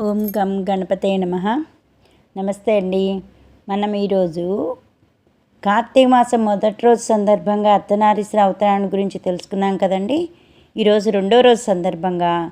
ఓం గం గణపతే నమ. నమస్తే అండి. మనం ఈరోజు కార్తీక మాసం మొదటి రోజు సందర్భంగా అర్ధనారీశ్వర అవతారాన్ని గురించి తెలుసుకున్నాం కదండి. ఈరోజు రెండో రోజు సందర్భంగా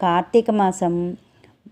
కార్తీక మాసం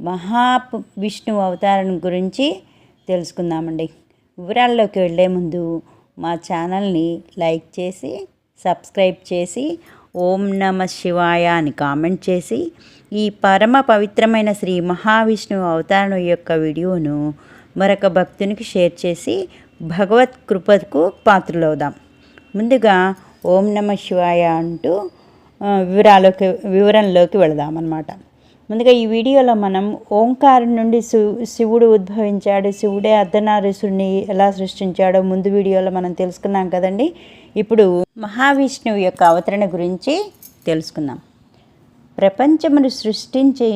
మహా విష్ణు అవతారం గురించి తెలుసుకుందామండి. వివరాల్లోకి వెళ్ళే ముందు మా ఛానల్ని లైక్ చేసి సబ్స్క్రైబ్ చేసి ఓం నమ శివాయ అని కామెంట్ చేసి ఈ పరమ పవిత్రమైన శ్రీ మహావిష్ణువు అవతారం యొక్క వీడియోను మరొక భక్తునికి షేర్ చేసి భగవత్ కృపకు పాత్రలవుదాం. ముందుగా ఓం నమ శివాయ అంటూ ఆ, వివరాలోకి వివరంలోకి వెళదాం అన్నమాట ముందుగా ఈ వీడియోలో మనం ఓంకారం నుండి శివు శివుడు ఉద్భవించాడు శివుడే అర్ధనారీశ్వరుని ఎలా సృష్టించాడో ముందు వీడియోలో మనం తెలుసుకున్నాం కదండి. ఇప్పుడు మహావిష్ణువు యొక్క అవతరణ గురించి తెలుసుకుందాం. ప్రపంచమును సృష్టించే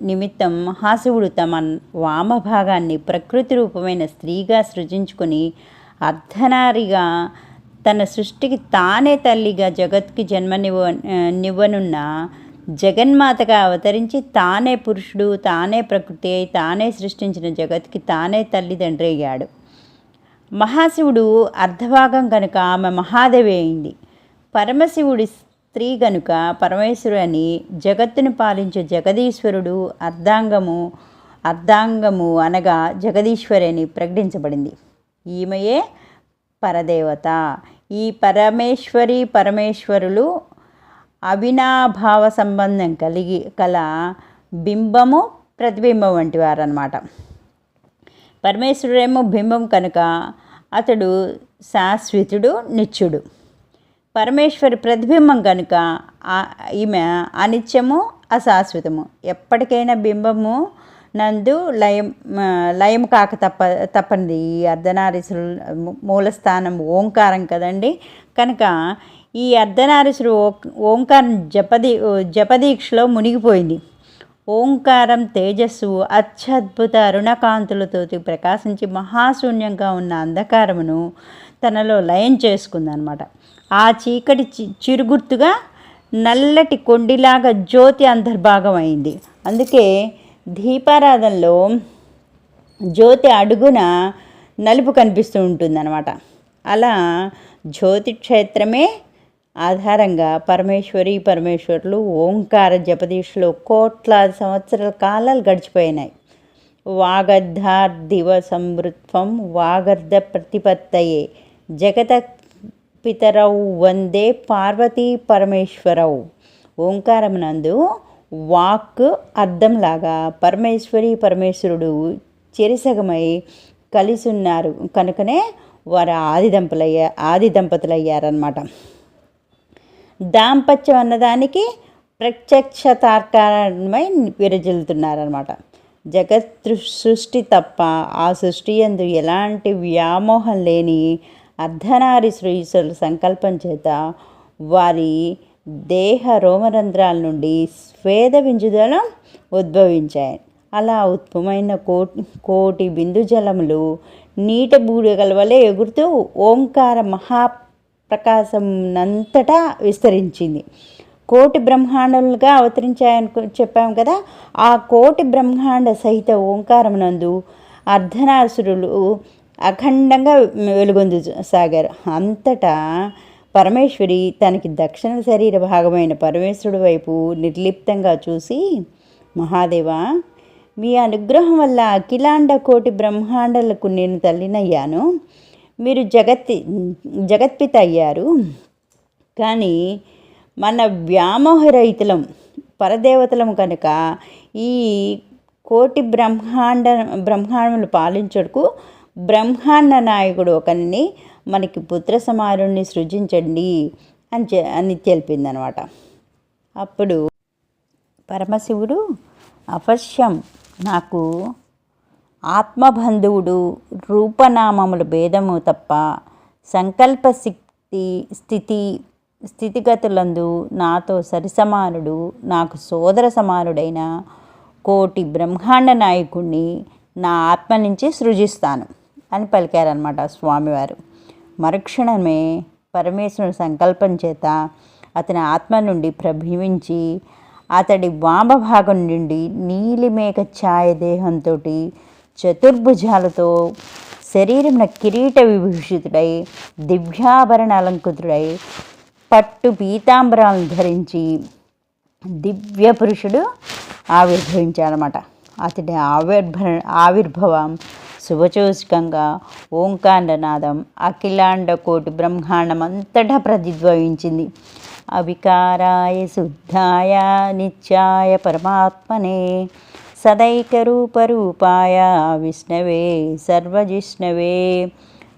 నిమిత్తం మహాశివుడు తమ వామభాగాన్ని ప్రకృతి రూపమైన స్త్రీగా సృజించుకొని అర్ధనారిగా తన సృష్టికి తానే తల్లిగా జగత్కి జన్మనివ్వ నివ్వనున్న జగన్మాతగా అవతరించి తానే పురుషుడు తానే ప్రకృతి తానే సృష్టించిన జగత్కి తానే తల్లిదండ్రి అయ్యాడు. మహాశివుడు అర్ధభాగం కనుక ఆమె మహాదేవి అయింది. పరమశివుడి స్త్రీ గనుక పరమేశ్వరు అని జగత్తును పాలించే జగదీశ్వరుడు అర్ధాంగము అర్ధాంగము అనగా జగదీశ్వరి అని ప్రకటించబడింది. ఈమెయే పరదేవత. ఈ పరమేశ్వరి పరమేశ్వరులు అవినాభావ సంబంధం కలిగి కల బింబము ప్రతిబింబం వంటి వారన్నమాట పరమేశ్వరుడేమో బింబం కనుక అతడు శాశ్వతుడు నిత్యుడు. పరమేశ్వరి ప్రతిబింబం కనుక ఈమె అనిత్యము అశాశ్వతము. ఎప్పటికైనా బింబము నందు లయం లయం కాక తప్ప తప్పనిది. ఈ అర్ధనారీశ్వరు మూలస్థానం ఓంకారం కదండి. కనుక ఈ అర్ధనారీసుడు ఓ- ఓంకారం జపదీ జపదీక్షలో మునిగిపోయింది. ఓంకారం తేజస్సు అత్యద్భుత అరుణకాంతులతో ప్రకాశించి మహాశూన్యంగా ఉన్న అంధకారమును తనలో లయం చేసుకుందనమాట ఆ చీకటి చి- చిరుగుర్తుగా నల్లటి కొండిలాగా జ్యోతి అంతర్భాగం అయింది అందుకే దీపారాధనలో జ్యోతి అడుగున నలుపు కనిపిస్తూ ఉంటుందన్నమాట. అలా జ్యోతి క్షేత్రమే ఆధారంగా పరమేశ్వరి పరమేశ్వరులు ఓంకార జపదీష్లో కోట్లాది సంవత్సరాల కాలాలు గడిచిపోయినాయి. వాగర్ధార్దివ సంవృత్వం వాగర్ధ ప్రతిపత్తయే. జగత పితరౌ వందే పార్వతీ పరమేశ్వరవు ఓంకారమునందు వాక్ అర్థంలాగా పరమేశ్వరి పరమేశ్వరుడు చెరిసగమై కలిసి ఉన్నారు కనుకనే వారు ఆది దంపలయ్యా ఆది దంపతులయ్యారనమాట దాంపత్యం అన్నదానికి ప్రత్యక్ష తార్కారణమై విరజిల్లుతున్నారనమాట జగత్ సృష్టి తప్ప ఆ సృష్టి యందు ఎలాంటి వ్యామోహం లేని అర్ధనారి శ్రీసులు సంకల్పం చేత వారి దేహ రోమరంధ్రాల నుండి స్వేద వింజుదల ఉద్భవించాయి. అలా ఉత్పమైన కోటి కోటి బిందు జలములు నీట బూడిగల వలె ఎగురుతూ ఓంకార మహా మహాప్రకాశంనంతటా విస్తరించింది. కోటి బ్రహ్మాండములుగా అవతరించాయని చెప్పాం కదా. ఆ కోటి బ్రహ్మాండ సహిత ఓంకారమునందు అర్ధనాసురులు అఖండంగా వెలుగొందు సాగారు. అంతటా పరమేశ్వరి తనకి దక్షిణ శరీర భాగమైన పరమేశ్వరుడి వైపు నిర్లిప్తంగా చూసి మహాదేవా మీ అనుగ్రహం వల్ల అఖిలాండ కోటి బ్రహ్మాండలకు నేను తల్లినయ్యాను. మీరు జగత్తి జగత్పిత అయ్యారు. కానీ మన వ్యామోహరహితులం పరదేవతలం కనుక ఈ కోటి బ్రహ్మాండ బ్రహ్మాండములు పాలించడుకు బ్రహ్మాండ నాయకుడు ఒకరిని మనకి పుత్ర సమారుణ్ణి సృజించండి అని చె అని తెలిపిందనమాట. అప్పుడు పరమశివుడు అవశ్యం నాకు ఆత్మబంధువుడు రూపనామముల భేదము తప్ప సంకల్ప శక్తి స్థితి స్థితిగతులందు నాతో సరిసమానుడు నాకు సోదర సమానుడైన కోటి బ్రహ్మాండ నాయకుణ్ణి నా ఆత్మ నుంచి సృజిస్తాను అని పలికారనమాట స్వామివారు. మరుక్షణమే పరమేశ్వరుని సంకల్పం చేత అతని ఆత్మ నుండి ప్రభవించి అతడి వామభాగం నుండి నీలిమేక ఛాయ దేహంతో చతుర్భుజాలతో శరీరమున కిరీట విభూషితుడై దివ్యాభరణ అలంకృతుడై పట్టు పీతాంబరాలను ధరించి దివ్య పురుషుడు ఆవిర్భవించాడనమాట అతడి ఆవిర్భ ఆవిర్భవం శుభచోషకంగా ఓంకాండనాదం అఖిలాండ కోటి బ్రహ్మాండం అంతటా ప్రతిధ్వవించింది. అవికారాయ శుద్ధాయ నిత్యాయ పరమాత్మనే సదైకరూపరూపాయ విష్ణవే సర్వజిష్ణవే.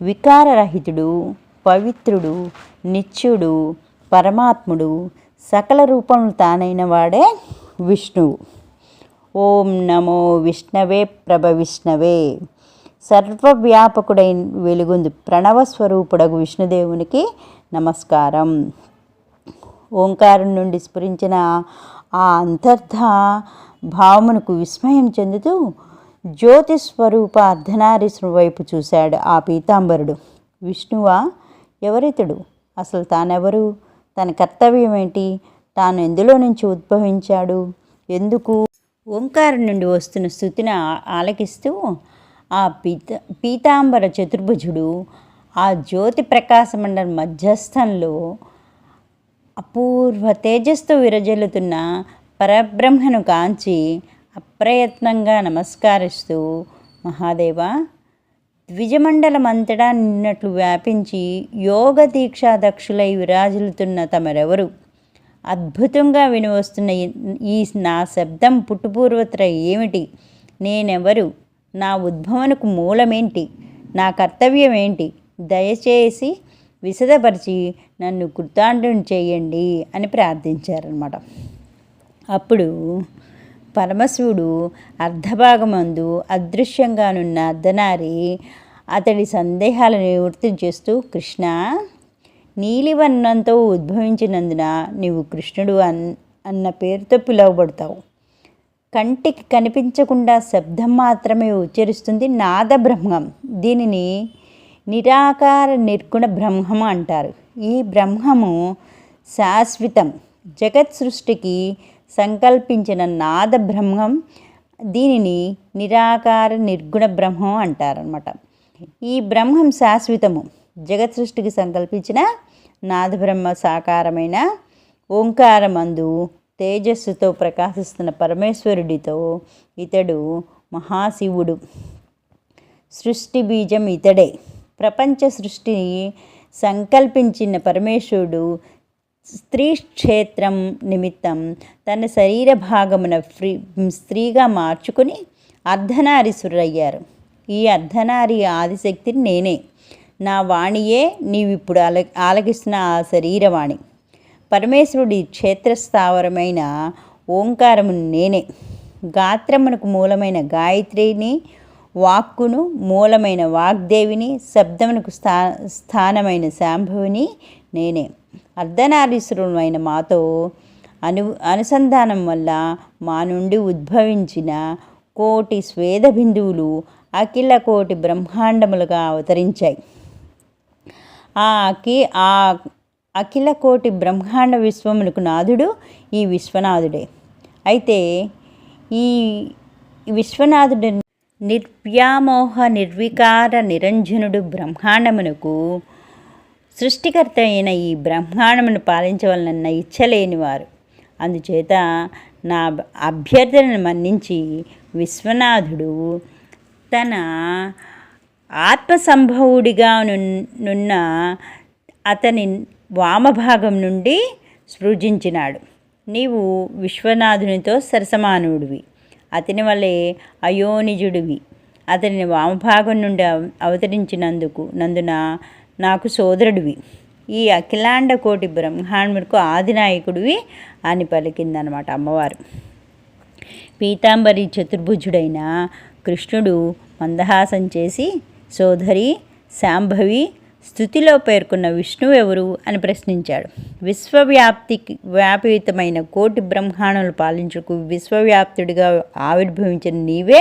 వికారరహితుడు పవిత్రుడు నిత్యుడు పరమాత్ముడు సకల రూపములు తానైన వాడే విష్ణువు. ఓం నమో విష్ణవే ప్రభ విష్ణవే. సర్వవ్యాపకుడైన వెలుగుంది ప్రణవ స్వరూపుడగు విష్ణుదేవునికి నమస్కారం. ఓంకారం నుండి స్ఫురించిన ఆ అంతర్ధ భావమునకు విస్మయం చెందుతూ జ్యోతిస్వరూప అర్ధనారీశ్వరు వైపు చూశాడు ఆ పీతాంబరుడు. విష్ణువా ఎవరితడు? అసలు తానెవరు? తన కర్తవ్యం ఏంటి తాను ఎందులో నుంచి ఉద్భవించాడు? ఎందుకు? ఓంకారం నుండి వస్తున్న స్థుతిని ఆలకిస్తూ ఆ పీత పీతాంబర చతుర్భుజుడు ఆ జ్యోతి ప్రకాశమండల మధ్యస్థంలో అపూర్వ తేజస్తో విరజల్లుతున్న పరబ్రహ్మను కాంచి అప్రయత్నంగా నమస్కరిస్తూ మహాదేవ ద్విజమండలమంతటా నిన్నట్లు వ్యాపించి యోగ దీక్షా దక్షులై విరాజిల్లుతున్న తమరెవరు? అద్భుతంగా వినివస్తున్న ఈ- నా శబ్దం పుట్టుపూర్వత్ర ఏమిటి? నేనెవరు? నా ఉద్భవనకు మూలమేంటి? నా కర్తవ్యం ఏంటి దయచేసి విశదపరిచి నన్ను కృతాండం చేయండి అని ప్రార్థించారనమాట అప్పుడు పరమశివుడు అర్ధభాగమందు అదృశ్యంగానున్న అర్ధనారి అతడి సందేహాలను నివృత్తి చేస్తూ కృష్ణ నీలివర్ణంతో ఉద్భవించినందున నీవు కృష్ణుడు అన్ అన్న పేరుతో పిలువబడతావు. కంటికి కనిపించకుండా శబ్దం మాత్రమే ఉచ్చరిస్తుంది నాద బ్రహ్మం దీనిని నిరాకార నిర్గుణ బ్రహ్మం అంటారు. ఈ బ్రహ్మము శాశ్వతం. జగత్ సృష్టికి సంకల్పించిన నాద బ్రహ్మం దీనిని నిరాకార నిర్గుణ బ్రహ్మం అంటారనమాట ఈ బ్రహ్మం శాశ్వతము. జగత్ సృష్టికి సంకల్పించిన నాద బ్రహ్మ సాకారమైన ఓంకారమందు తేజస్సుతో ప్రకాశిస్తున్న పరమేశ్వరుడితో ఇతడు మహాశివుడు. సృష్టి బీజం ఇతడే. ప్రపంచ సృష్టిని సంకల్పించిన పరమేశ్వరుడు స్త్రీ క్షేత్రం నిమిత్తం తన శరీర భాగమున ఫ్రీ స్త్రీగా మార్చుకుని అర్ధనారీశ్వరుడయ్యారు ఈ అర్ధనారి ఆదిశక్తిని నేనే. నా వాణియే నీవిప్పుడు ఆల ఆలకిస్తున్న ఆ శరీరవాణి. పరమేశ్వరుడి క్షేత్రస్థావరమైన ఓంకారము నేనే. గాత్రమునకు మూలమైన గాయత్రిని వాక్కును మూలమైన వాగ్దేవిని శబ్దమునకు స్థా స్థానమైన శాంభవిని నేనే. అర్ధనారీశ్వరుడైన మాతో అను అనుసంధానం వల్ల మా నుండి ఉద్భవించిన కోటి స్వేద బిందువులు అఖిల కోటి బ్రహ్మాండములుగా అవతరించాయి. ఆ అఖి ఆ అఖిల కోటి బ్రహ్మాండ విశ్వమునకు నాథుడు ఈ విశ్వనాథుడే. అయితే ఈ విశ్వనాథుడు నిర్వ్యామోహ నిర్వికార నిరంజనుడు బ్రహ్మాండమునకు సృష్టికర్త అయిన ఈ బ్రహ్మాండమును పాలించవలనన్న ఇచ్చలేనివారు అందుచేత నా అభ్యర్థనను మన్నించి విశ్వనాథుడు తన ఆత్మసంభవుడిగా నున్న అతని వామభాగం నుండి సృజించినాడు. నీవు విశ్వనాథునితో సరసమానుడివి. అతని వలె అయోనిజుడివి. అతని వామభాగం నుండి అవ- అవతరించినందుకు నందున నాకు సోదరుడివి. ఈ అఖిలాండ కోటి బ్రహ్మాండములకు ఆదినాయకుడివి అని పలికిందనమాట అమ్మవారు. పీతాంబరి చతుర్భుజుడైన కృష్ణుడు మందహాసం చేసి సోదరి శాంభవి స్థుతిలో పేర్కొన్న విష్ణువు ఎవరు అని ప్రశ్నించాడు. విశ్వవ్యాప్తికి వ్యాపితమైన కోటి బ్రహ్మాండములు పాలించుకు విశ్వవ్యాప్తుడిగా ఆవిర్భవించిన నీవే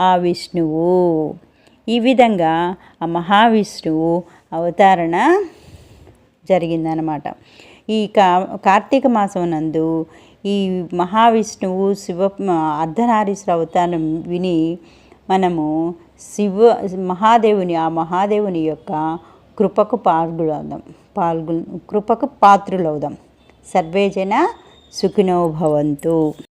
ఆ విష్ణువు. ఈ విధంగా ఆ మహావిష్ణువు అవతారణ జరిగిందనమాట ఈ కా కార్తీక మాసం నందు ఈ మహావిష్ణువు శివ అర్ధనారీశ్వర అవతారం విని మనము శివ మహాదేవుని ఆ మహాదేవుని యొక్క కృపకు పాల్గొడదాం పాల్గొ కృపకు పాత్రులవుదాం. సర్వేజన సుఖినో భవంతు.